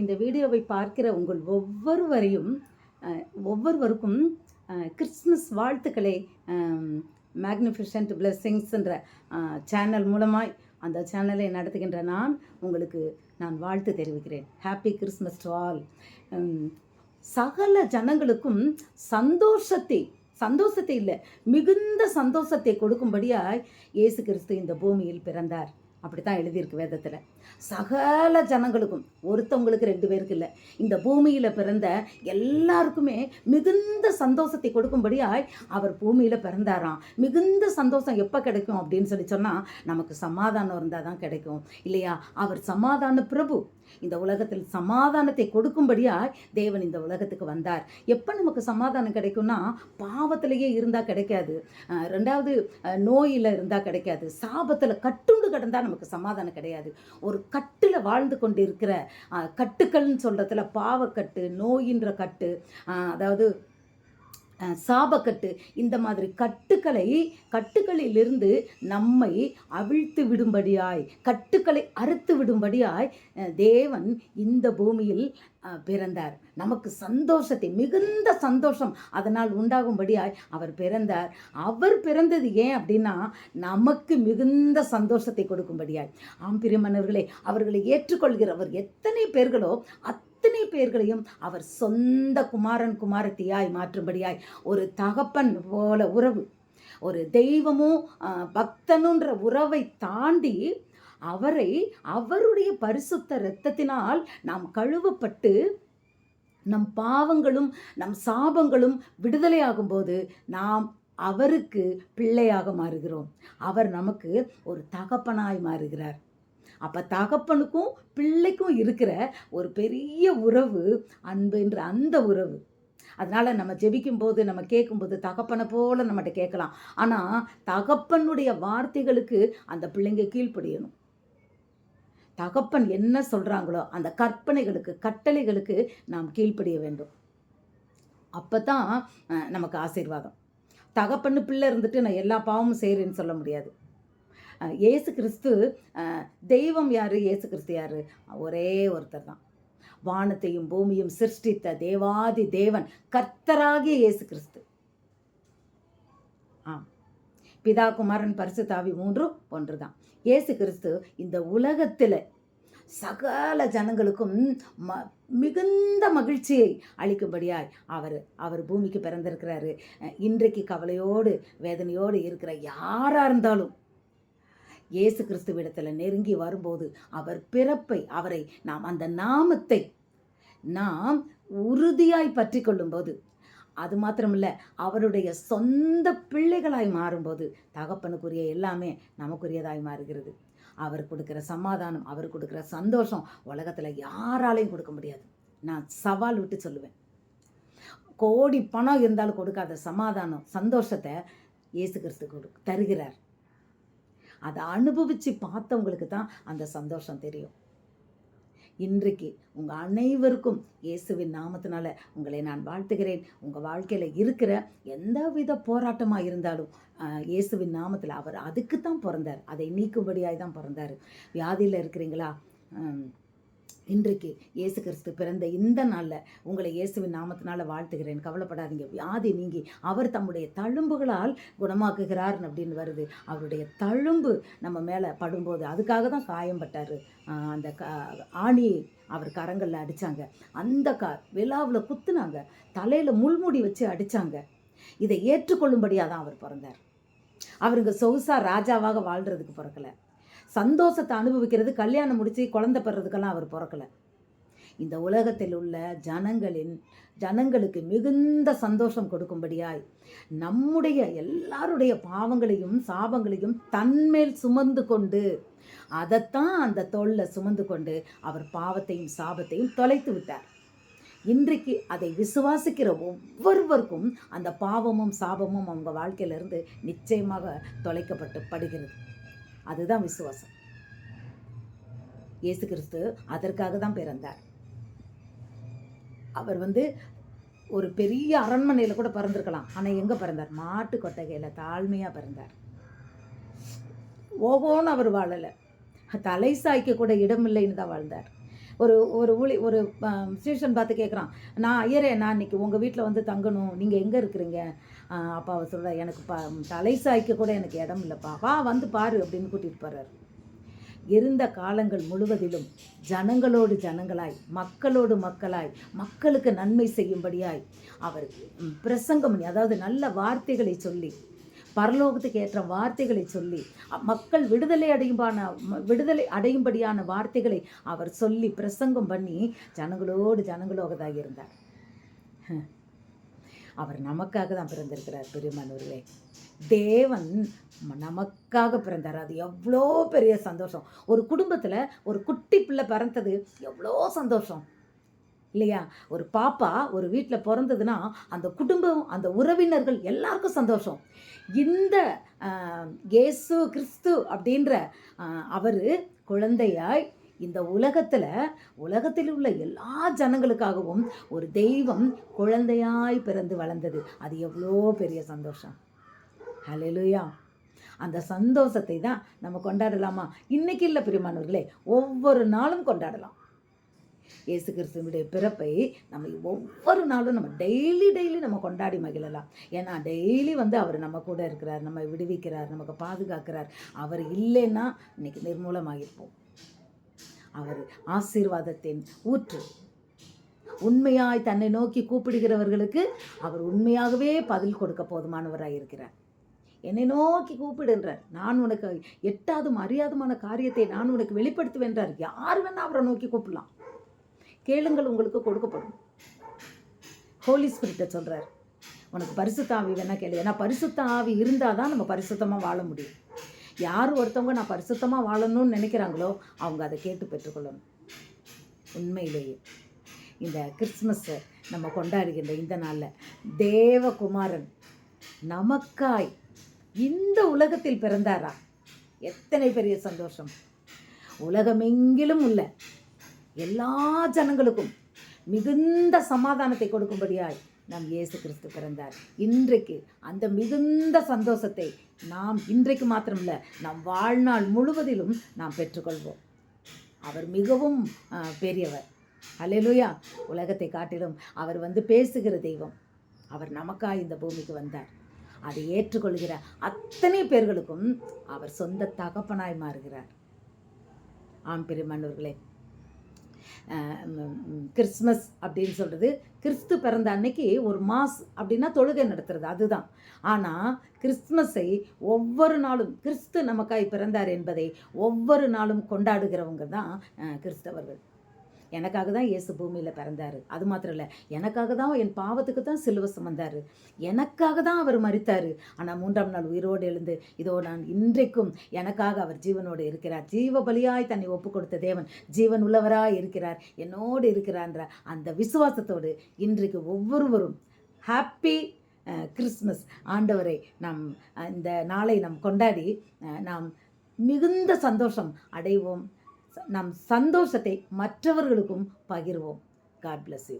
இந்த வீடியோவை பார்க்கிற உங்கள் ஒவ்வொருவரையும் ஒவ்வொருவருக்கும் கிறிஸ்மஸ் வாழ்த்துக்களை மேக்னிஃபிஷன்ட் பிளெஸ்ஸிங்ஸ்ன்ற சேனல் மூலமாய் அந்த சேனலை நடத்துகின்ற நான் உங்களுக்கு நான் வாழ்த்து தெரிவிக்கிறேன். ஹாப்பி கிறிஸ்மஸ் டு ஆல் சகல ஜனங்களுக்கும் சந்தோஷத்தை சந்தோஷத்தை இல்லை மிகுந்த சந்தோஷத்தை கொடுக்கும்படியாய் இயேசு கிறிஸ்து இந்த பூமியில் பிறந்தார். அப்படி தான் எழுதியிருக்கு வேதத்தில். சகல ஜனங்களுக்கும் ஒருத்தவங்களுக்கு ரெண்டு பேருக்கு இல்லை. இந்த பூமியில் பிறந்த எல்லாருக்குமே மிகுந்த சந்தோஷத்தை கொடுக்கும்படியாய் அவர் பூமியில் பிறந்தாராம். மிகுந்த சந்தோஷம் எப்போ கிடைக்கும் அப்படின்னு சொல்லி சொன்னால் நமக்கு சமாதானம் இருந்தால் தான் கிடைக்கும். இல்லையா? அவர் சமாதான பிரபு. இந்த உலகத்தில் சமாதானத்தை கொடுக்கும்படியாய் தேவன் இந்த உலகத்துக்கு வந்தார். எப்போ நமக்கு சமாதானம் கிடைக்கும்னா பாவத்திலேயே இருந்தால் கிடைக்காது. ரெண்டாவது நோயில் இருந்தால் கிடைக்காது. சாபத்தில் கட்டுண்டு கிடந்தால் நமக்கு சமாதானம் கிடையாது. ஒரு கட்டில் வாழ்ந்து கொண்டு இருக்கிற கட்டுக்கள்னு சொல்கிறதுல பாவக்கட்டு நோயின்ற கட்டு அதாவது சாபக்கட்டு இந்த மாதிரி கட்டுக்களை கட்டுக்களிலிருந்து நம்மை அவிழ்த்து விடும்படியாய் கட்டுக்களை அறுத்து விடும்படியாய் தேவன் இந்த பூமியில் பிறந்தார். நமக்கு சந்தோஷத்தை மிகுந்த சந்தோஷம் அதனால் உண்டாகும்படியாய் அவர் பிறந்தார். அவர் பிறந்தது ஏன் அப்படின்னா நமக்கு மிகுந்த சந்தோஷத்தை கொடுக்கும்படியாய். ஆம்பிரியமன்னர்களை அவர்களை ஏற்றுக்கொள்கிறவர் எத்தனை பேர்களோ அத் அத்தனை பேர்களையும் அவர் சொந்த குமாரன் குமாரத்தியாய் மாற்றும்படியாய் ஒரு தகப்பன் போல உறவு ஒரு தெய்வமும் பக்தனுன்ற உறவை தாண்டி அவரை அவருடைய பரிசுத்த இரத்தத்தினால் நாம் கழுவப்பட்டு நம் பாவங்களும் நம் சாபங்களும் விடுதலையாகும்போது நாம் அவருக்கு பிள்ளையாக மாறுகிறோம். அவர் நமக்கு ஒரு தகப்பனாய் மாறுகிறார். அப்போ தகப்பனுக்கும் பிள்ளைக்கும் இருக்கிற ஒரு பெரிய உறவு அன்புன்ற அந்த உறவு. அதனால் நம்ம ஜெபிக்கும் போது நம்ம கேட்கும்போது தகப்பனை போல் நம்மகிட்ட கேட்கலாம். ஆனால் தகப்பனுடைய வார்த்தைகளுக்கு அந்த பிள்ளைங்க கீழ்ப்படியணும். தகப்பன் என்ன சொல்கிறாங்களோ அந்த கற்பனைகளுக்கு கட்டளைகளுக்கு நாம் கீழ்ப்படிய வேண்டும். அப்போ தான் நமக்கு ஆசீர்வாதம். தகப்பன்னு பிள்ளை இருந்துட்டு நான் எல்லா பாவமும் செய்கிறேன்னு சொல்ல முடியாது. ஏசு இயேசு கிறிஸ்து தெய்வம் யார்? இயேசு கிறிஸ்து யார்? ஒரே ஒருத்தர் தான். வானத்தையும் பூமியும் சிருஷ்டித்த தேவாதி தேவன் கர்த்தராகிய இயேசு கிறிஸ்து. ஆம். பிதா குமாரன் பரிசுத்தாவி மூன்றும் ஒன்று தான். இயேசு கிறிஸ்து இந்த உலகத்தில் சகல ஜனங்களுக்கும் ம மிகுந்த மகிழ்ச்சியை அளிக்கும்படியாய் அவர் அவர் பூமிக்கு பிறந்திருக்கிறாரு. இன்றைக்கு கவலையோடு வேதனையோடு இருக்கிற யாராக இருந்தாலும் இயேசு கிறிஸ்துவிடத்தில் நெருங்கி வரும்போது அவர் பிறப்பை அவரை நாம் அந்த நாமத்தை நாம் உறுதியாய் பற்றி கொள்ளும்போது அது மாத்திரமில்ல அவருடைய சொந்த பிள்ளைகளாய் மாறும்போது தகப்பனுக்குரிய எல்லாமே நமக்குரியதாய் மாறுகிறது. அவர் கொடுக்குற சமாதானம் அவர் கொடுக்குற சந்தோஷம் உலகத்தில் யாராலையும் கொடுக்க முடியாது. நான் சவால் விட்டு சொல்லுவேன். கோடி பணம் இருந்தாலும் கொடுக்காத சமாதானம் சந்தோஷத்தை இயேசு கிறிஸ்து கொடு தருகிறார். அதை அனுபவித்து பார்த்தவங்களுக்கு தான் அந்த சந்தோஷம் தெரியும். இன்றைக்கு உங்கள் அனைவருக்கும் இயேசுவின் நாமத்தினால உங்களை நான் வாழ்த்துகிறேன். உங்கள் வாழ்க்கையில் இருக்கிற எந்தவித போராட்டமாக இருந்தாலும் இயேசுவின் நாமத்தில் அவர் அதுக்கு தான் பிறந்தார். அதை நீக்கும்படியாக தான் பிறந்தார். வியாதியில் இருக்கிறீங்களா? இன்றைக்கு இயேசு கிறிஸ்து பிறந்த இந்த நாளில் உங்களை இயேசுவின் நாமத்தினால வாழ்த்துகிறேன். கவலைப்படாதீங்க. வியாதி நீங்கி அவர் தம்முடைய தழும்புகளால் குணமாக்குகிறார் அப்படின்னு வருது. அவருடைய தழும்பு நம்ம மேலே படும்போது அதுக்காக தான் காயம்பட்டார் அந்த க ஆணி அவர் கரங்களில் அடித்தாங்க அந்த க விழாவில் குத்துனாங்க. தலையில் முள்முடி வச்சு அடித்தாங்க இதை ஏற்றுக்கொள்ளும்படியாக தான் அவர் பிறந்தார். அவருங்க சொகுசா ராஜாவாக வாழ்கிறதுக்கு பிறக்கல. சந்தோஷத்தை அனுபவிக்கிறது கல்யாணம் முடித்து குழந்தை பெறதுக்கெல்லாம் அவர் பிறக்கல. இந்த உலகத்தில் உள்ள ஜனங்களின் ஜனங்களுக்கு மிகுந்த சந்தோஷம் கொடுக்கும்படியாய் நம்முடைய எல்லாருடைய பாவங்களையும் சாபங்களையும் தன்மேல் சுமந்து கொண்டு அதைத்தான் அந்த தோல்ல சுமந்து கொண்டு அவர் பாவத்தையும் சாபத்தையும் தொலைத்து விட்டார். இன்றைக்கு அதை விசுவாசிக்கிற ஒவ்வொருவருக்கும் அந்த பாவமும் சாபமும் அவங்க வாழ்க்கையிலிருந்து நிச்சயமாக தொலைக்கப்பட்டு படுகிறது. அதுதான் விசுவாசம். இயேசு கிறிஸ்து அதற்காக தான் பிறந்தார். அவர் வந்து ஒரு பெரிய அரண்மனையில் கூட பிறந்திருக்கலாம். ஆனால் எங்கே பிறந்தார்? மாட்டு கொட்டகையில் தாழ்மையாக பிறந்தார். ஓகோன்னு அவர் வாழலை. தலை சாய்க்க கூட இடமில்லைன்னு தான் வாழ்ந்தார். ஒரு ஒரு ஊழி ஒரு ஸ்டேஷன் பார்த்து கேட்குறான் நான் ஐயரே நான் இன்னைக்கு உங்கள் வீட்டில் வந்து தங்கணும். நீங்கள் எங்கே இருக்கிறீங்க? அப்பாவை அப்பா அவர் எனக்கு ப தலை சாய்க்க கூட எனக்கு இடம் இல்லைப்பா. வா வந்து பாரு அப்படின்னு கூட்டிகிட்டு போகிறார் இருந்த காலங்கள் முழுவதிலும் ஜனங்களோடு ஜனங்களாய் மக்களோடு மக்களாய் மக்களுக்கு நன்மை செய்யும்படியாய் அவர் பிரசங்கம் அதாவது நல்ல வார்த்தைகளை சொல்லி பரலோகத்துக்கு ஏற்ற வார்த்தைகளை சொல்லி மக்கள் விடுதலை அடையும்பான விடுதலை அடையும்படியான வார்த்தைகளை அவர் சொல்லி பிரசங்கம் பண்ணி ஜனங்களோடு ஜனங்களோகதாக இருந்தார். அவர் நமக்காக தான் பிறந்திருக்கிறார் பெருமானவர்களே தேவன் நமக்காக பிறந்தார். அது எவ்வளோ பெரிய சந்தோஷம். ஒரு குடும்பத்தில் ஒரு குட்டி பிள்ளை பிறந்தது எவ்வளோ சந்தோஷம். இல்லையா? ஒரு பாப்பா ஒரு வீட்டில் பிறந்ததுன்னா அந்த குடும்பம் அந்த உறவினர்கள் எல்லாருக்கும் சந்தோஷம். இந்த இயேசு கிறிஸ்து அப்படின்ற அவர் குழந்தையாய் இந்த உலகத்தில் உலகத்தில் உள்ள எல்லா ஜனங்களுக்காகவும் ஒரு தெய்வம் குழந்தையாய் பிறந்து வளர்ந்தது. அது எவ்வளோ பெரிய சந்தோஷம். ஹலெலுயா அந்த சந்தோஷத்தை தான் நம்ம கொண்டாடலாமா? இன்னைக்கு இல்லை பிரியமானவர்களே. ஒவ்வொரு நாளும் கொண்டாடலாம். இயேசு கிறிஸ்துவனுடைய பிறப்பை நம்ம ஒவ்வொரு நாளும் நம்ம டெய்லி டெய்லி நம்ம கொண்டாடி மகிழலாம். ஏன்னா டெய்லி வந்து அவர் நம்ம கூட இருக்கிறார் நம்ம விடுவிக்கிறார் நமக்கு பாதுகாக்கிறார். அவர் இல்லைன்னா இன்னைக்கு நிர்மூலமாகிருப்போம் அவர் ஆசீர்வாதத்தின் ஊற்று. உண்மையாய் தன்னை நோக்கி கூப்பிடுகிறவர்களுக்கு அவர் உண்மையாகவே பதில் கொடுக்க போதுமானவராய் இருக்கிறார். என்னை நோக்கி கூப்பிடுன்றார் நான் உனக்கு எட்டாதும் அறியாதுமான காரியத்தை நான் உனக்கு வெளிப்படுத்துவேன்றார் யார் வேணா அவரை நோக்கி கூப்பிடலாம். கேளுங்கள் உங்களுக்கு கொடுக்கப்படும். ஹோலி ஸ்பிரிட்டை சொல்கிறார் உனக்கு பரிசுத்த ஆவி வேணால் கேளு. ஏன்னா பரிசுத்த ஆவி இருந்தால் தான் நம்ம பரிசுத்தமாக வாழ முடியும். யார் ஒருத்தவங்க நான் பரிசுத்தமாக வாழணும்னு நினைக்கிறாங்களோ அவங்க அதை கேட்டு பெற்றுக்கொள்ளணும். உண்மையிலேயே இந்த கிறிஸ்மஸை நம்ம கொண்டாடுகின்ற இந்த நாளில் தேவகுமாரன் நமக்காய் இந்த உலகத்தில் பிறந்தாரா? எத்தனை பெரிய சந்தோஷம். உலகமெங்கிலும் உள்ள எல்லா ஜனங்களுக்கும் மிகுந்த சமாதானத்தை கொடுக்கும்படியாய் நம் இயேசு கிறிஸ்து பிறந்தார். இன்றைக்கு அந்த மிகுந்த சந்தோஷத்தை நாம் இன்றைக்கு மாத்திரமில்ல நம் வாழ்நாள் முழுவதிலும் நாம் பெற்றுக்கொள்வோம். அவர் மிகவும் பெரியவர். அலையலூயா உலகத்தை காட்டிலும் அவர் வந்து பேசுகிற தெய்வம். அவர் நமக்காக இந்த பூமிக்கு வந்தார். அதை ஏற்றுக்கொள்கிற அத்தனை பேர்களுக்கும் அவர் சொந்த தகப்பனாய் மாறுகிறார். ஆம் பெருமன்னர்களே கிறிஸ்மஸ் அப்படின்னு சொல்கிறது கிறிஸ்து பிறந்த அன்னைக்கு ஒரு மாஸ் அப்படின்னா தொழுகை நடத்துறது. அதுதான். ஆனால் கிறிஸ்மஸை ஒவ்வொரு நாளும் கிறிஸ்து நமக்காய் பிறந்தார் என்பதை ஒவ்வொரு நாளும் கொண்டாடுகிறவங்க தான் கிறிஸ்தவர்கள். எனக்காக தான் இயேசு பூமியில் பிறந்தார். அது மாத்திரம் இல்லை எனக்காக தான் என் பாவத்துக்கு தான் சிலுவை சுமந்தார். எனக்காக தான் அவர் மறித்தார் ஆனால் மூன்றாம் நாள் உயிரோடு எழுந்து இதோ நான் இன்றைக்கும் எனக்காக அவர் ஜீவனோடு இருக்கிறார். ஜீவ பலியாய் தன்னை ஒப்பு கொடுத்த தேவன் ஜீவன் உள்ளவராய் இருக்கிறார். என்னோடு இருக்கிறான்ற அந்த விசுவாசத்தோடு இன்றைக்கு ஒவ்வொருவரும் ஹாப்பி கிறிஸ்மஸ் ஆண்டவரை நாம் இந்த நாளை நாம் கொண்டாடி நாம் மிகுந்த சந்தோஷம் அடைவோம். நம் சந்தோஷத்தை மற்றவர்களுக்கும் பகிர்வோம். God bless you